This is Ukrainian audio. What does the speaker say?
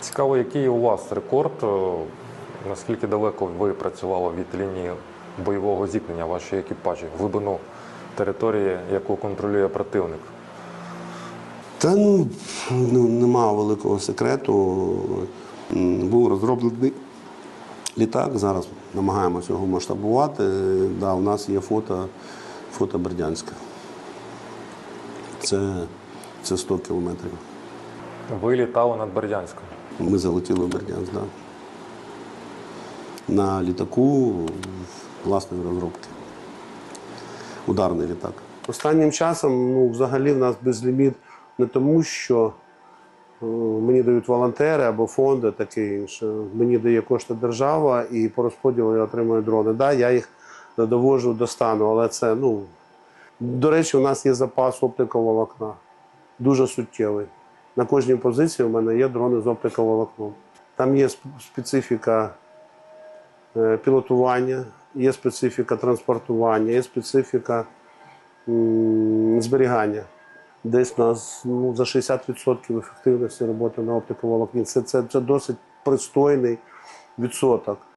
Цікаво, який у вас рекорд? е, Наскільки далеко ви працювали від лінії бойового зіткнення вашої екіпажі, глибину території, яку контролює противник? Та ну, ну нема великого секрету. Був розроблений літак. Зараз намагаємося його масштабувати. Да, у нас є фото, фото Бердянська. Це, це 100 кілометрів. Ви літали над Бердянськом. Ми залетіли в Бердянськ, да. На літаку власної розробки. Ударний літак. Останнім часом ну, взагалі в нас безліміт не тому, що е, мені дають волонтери або фонди, таке інше. Мені дає кошти держава і по розподілу я отримую дрони. Да, я їх довожу до стану, але це, ну. До речі, у нас є запас оптикового оптиковолокна. Дуже суттєвий. На кожній позиції у мене є дрони з оптиковолокном. Там є специфіка е, пілотування, є специфіка транспортування, є специфіка зберігання. Десь нас ну, за 60% ефективності роботи на оптиковолокні. Це, це, це досить пристойний відсоток.